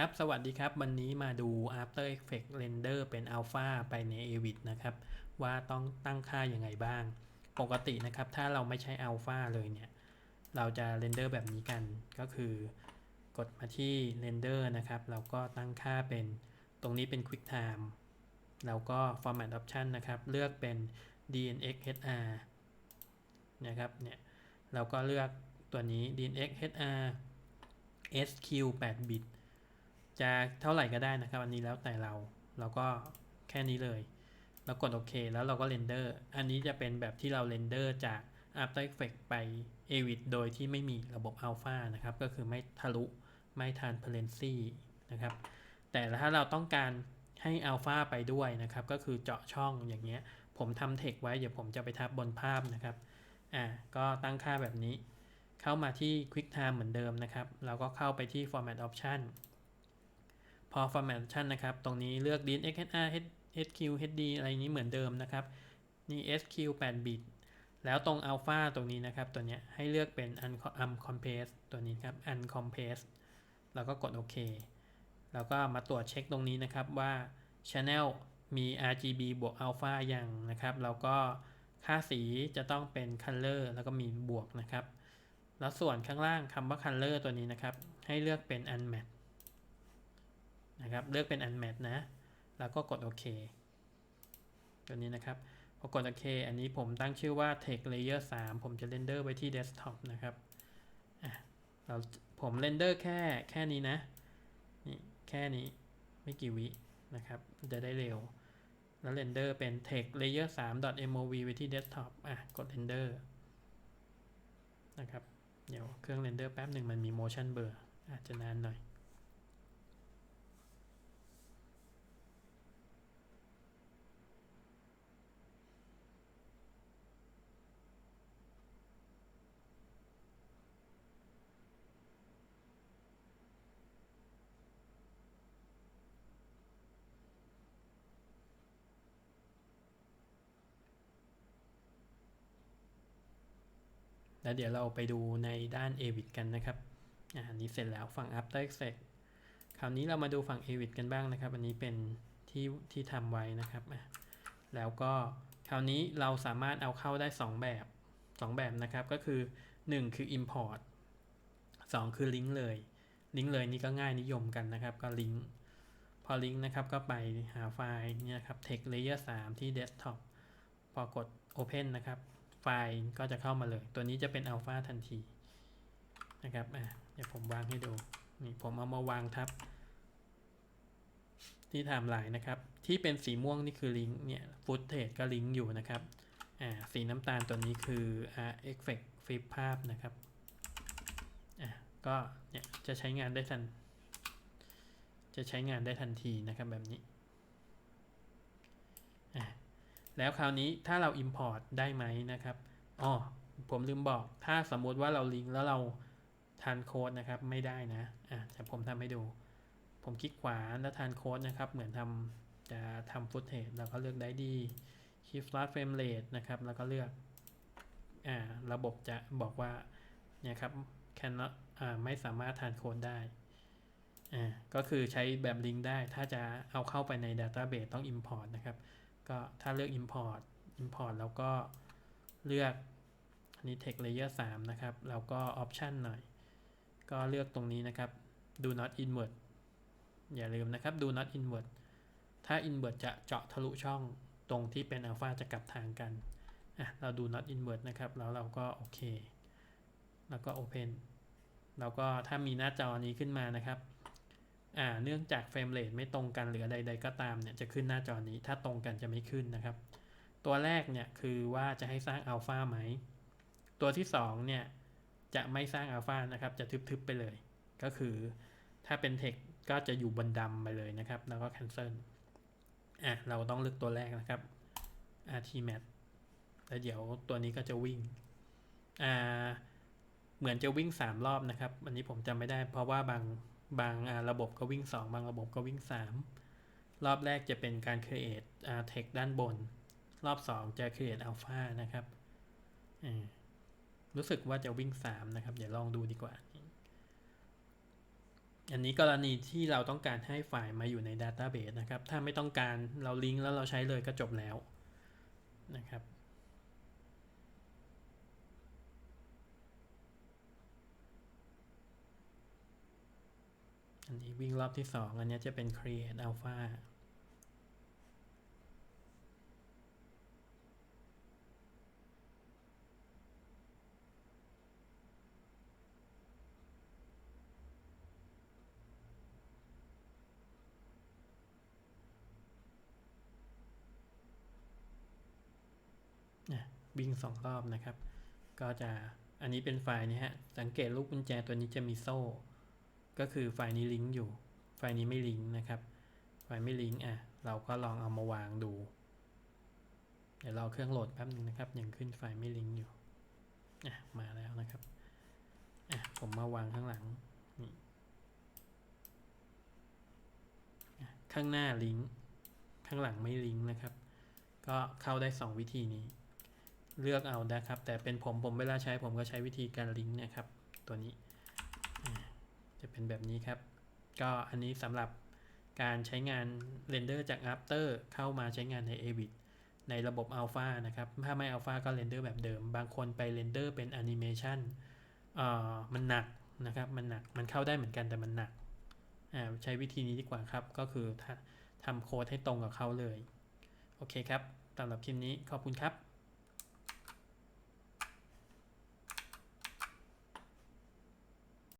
ครับ สวัสดีครับ วันนี้มาดู After Effects Render เป็น Alpha ไปใน Avid นะครับ ว่าต้องตั้งค่ายังไงบ้าง ปกตินะครับ ถ้าเราไม่ใช้ Alpha เลยเนี่ย เราจะ Render แบบนี้กัน ก็คือกดมาที่ Render นะครับ เราก็ตั้งค่าเป็น ตรงนี้เป็น QuickTime แล้วก็ Format Option นะครับ เลือกเป็น DNX HR นะครับ เนี่ย เราก็เลือกตัวนี้ DNX HR SQ 8บิต จะเท่าไหร่ก็ได้นะครับ อันนี้แล้วแต่เรา เราก็แค่นี้เลยแล้วกดโอเค แล้วเราก็เรนเดอร์ อันนี้จะเป็นแบบที่เราเรนเดอร์จาก After Effects ไป Avid โดยที่ไม่มีระบบ Alpha นะครับ ก็คือไม่ทะลุไม่ Transparency นะครับ แต่ถ้าเราต้องการให้ Alpha ไปด้วยนะครับ ก็คือเจาะช่องอย่างเงี้ย ผมทำเทคไว้ เดี๋ยวผมจะไปทับบนภาพนะครับ อ่า ก็ตั้งค่าแบบนี้ เข้ามาที่ QuickTime เหมือนเดิมนะครับ เราก็เข้าไปที่ Format Option พอ Format Option นะครับ ตรงนี้เลือก DNX HR HQ HD อะไรนี้เหมือนเดิมนะครับ นี่ SQ 8บิตแล้วตรง Alpha ตรงนี้นะครับ ตัวเนี้ยให้เลือกเป็น uncompress ตัวนี้ครับ uncompress แล้วก็กดโอเค แล้วก็มาตรวจเช็คตรงนี้นะครับว่า Channel มี RGB บวก Alpha ยังนะครับ แล้วก็ค่าสีจะต้องเป็น Color แล้วก็มีบวกนะครับ แล้วส่วนข้างล่างคำว่า Color ตัวนี้นะครับ ให้เลือกเป็น unmatch นะครับ เลือกเป็น unmatch นะ แล้วก็กดโอเค ตัวนี้นะครับ พอกดโอเค อันนี้ผมตั้งชื่อว่า text layer 3 ผมจะเรนเดอร์ไว้ที่ desktop นะครับ อะ เรา ผมเรนเดอร์แค่แค่นี้นะ นี่แค่นี้ไม่กี่วินะครับ จะได้เร็ว แล้วเรนเดอร์เป็น text layer 3 mov ไว้ที่ desktop อะ กด render นะครับ เดี๋ยวเครื่องเรนเดอร์แป๊บหนึ่งมันมี motion blur อาจจะนานหน่อย แล้วเดี๋ยวเราไปดูในด้าน Avid กันนะครับอ่าอันนี้เสร็จแล้วฝั่ง After Effects คราวนี้เรามาดูฝั่ง Avid กันบ้างนะครับ อันนี้เป็นที่ที่ทำไว้นะครับ แล้วก็คราวนี้เราสามารถเอาเข้าได้ 2 แบบ 2 แบบนะครับ ก็คือ 1 คือ Import 2 คือ Link เลย Link เลยนี่ก็ง่ายนิยมกันนะครับ ก็ Link พอ Link นะครับก็ไปหาไฟล์เนี่ยครับ Text Layer 3 ที่ Desktop พอกด Open นะครับ ไฟล์ก็จะเข้ามาเลย ตัวนี้จะเป็นอัลฟาทันทีนะครับอะเดี๋ยวผมวางให้ดูนี่ผมเอามาวางทับ ที่ไทม์ไลน์นะครับ ที่เป็นสีม่วงนี่คือลิงก์เนี่ยฟุตเทจก็ลิงก์อยู่นะครับอ่าสีน้ำตาลตัวนี้คืออ่าเอฟเฟกต์ฟลิปภาพนะครับอะก็เนี่ยจะใช้งานได้ทัน จะใช้งานได้ทันทีนะครับแบบนี้ อะ แล้วคราวนี้ถ้าเรา Import ได้ไหมนะครับอ๋อผมลืมบอกถ้าสมมติว่าเราลิงก์แล้วเราทานโค้ดนะครับไม่ได้นะอะแต่ผมทำให้ดู ผมคลิกขวาแล้วทานโค้ดนะครับ เหมือนทำจะทำฟุตเทจแล้วก็เลือกได้ดี Shift Start Frame Rate นะครับแล้วก็เลือกอ่าระบบจะบอกว่าเนี่ยครับ cannot อ่าไม่สามารถทานโค้ดได้อ่าก็คือใช้แบบลิงก์ได้ถ้าจะเอาเข้าไปใน Database ต้อง Import นะครับ ก็ถ้าเลือก import import แล้วก็เลือกอันนี้ text layer 3 นะครับ แล้วก็ option หน่อย ก็เลือกตรงนี้นะครับ do not invert อย่าลืมนะครับ do not invert ถ้า invert จะเจาะทะลุช่องตรงที่เป็น alpha จะกลับทางกันอะเรา do not invert นะครับ แล้วเราก็โอเค แล้วก็ open แล้วก็ถ้ามีหน้าจอนี้ขึ้นมานะครับ อ่าเนื่องจากเฟรมเรทไม่ตรงกันหรือใด ๆ ก็ตามเนี่ยจะขึ้นหน้าจอนี้ถ้าตรงกันจะไม่ขึ้นนะครับ ตัวแรกเนี่ยคือว่าจะให้สร้างอัลฟาไหม ตัวที่2เนี่ยจะไม่สร้างอัลฟานะครับ จะทึบๆไปเลย ก็คือถ้าเป็นเทคก็จะอยู่บนดำไปเลยนะครับ แล้วก็ cancel อะเราต้องเลือกตัวแรกนะครับ RTMat แล้วเดี๋ยวตัวนี้ก็จะวิ่งอ่าเหมือนจะวิ่ง 3 รอบนะครับ อันนี้ผมจำไม่ได้เพราะว่าบาง บางระบบก็วิ่ง 2 บางระบบก็วิ่ง 3 รอบแรกจะเป็นการ create text ด้านบน รอบ 2 จะ create alpha นะครับรู้สึกว่าจะวิ่ง 3 นะครับ เดี๋ยวลองดูดีกว่า อันนี้กรณีที่เราต้องการให้ไฟล์มาอยู่ใน Database นะครับ ถ้าไม่ต้องการเราลิงก์แล้วเราใช้เลยก็จบแล้วนะครับ อันนี้วิ่งรอบที่ 2 อันนี้จะเป็น create alpha วิ่งสองรอบนะครับ ก็จะอันนี้เป็นไฟล์นี้ฮะ สังเกตลูกกุญแจตัวนี้จะมีโซ่ ก็คือไฟล์นี้ลิงก์อยู่ ไฟล์นี้ไม่ลิงก์นะครับ ไฟล์ไม่ลิงก์อะ เราก็ลองเอามาวางดู เดี๋ยวเรอเครื่องโหลดแป๊บนึงนะครับยังขึ้นไฟล์ไม่ลิงก์อยู่ อะ มาแล้วนะครับ อะ ผมมาวางข้างหลังนี่ข้างหน้าลิงก์ ข้างหลังไม่ลิงก์นะครับ ก็เข้าได้ 2 วิธีนี้ เลือกเอานะครับ แต่เป็นผมผมเวลาใช้ผมก็ใช้วิธีการลิงก์นะครับ ตัวนี้ จะเป็นแบบนี้ครับ ก็อันนี้สำหรับการใช้งานเรนเดอร์จาก After เข้ามาใช้งานใน Avid ในระบบ Alpha นะครับ ถ้าไม่ Alpha ก็เรนเดอร์แบบเดิม บางคนไปเรนเดอร์เป็นแอนิเมชันเอ่อมันหนักนะครับ มันหนัก มันเข้าได้เหมือนกันแต่มันหนัก อ่า ใช้วิธีนี้ดีกว่าครับ ก็คือทำโค้ดให้ตรงกับเขาเลย โอเคครับสำหรับคลิปนี้ขอบคุณครับ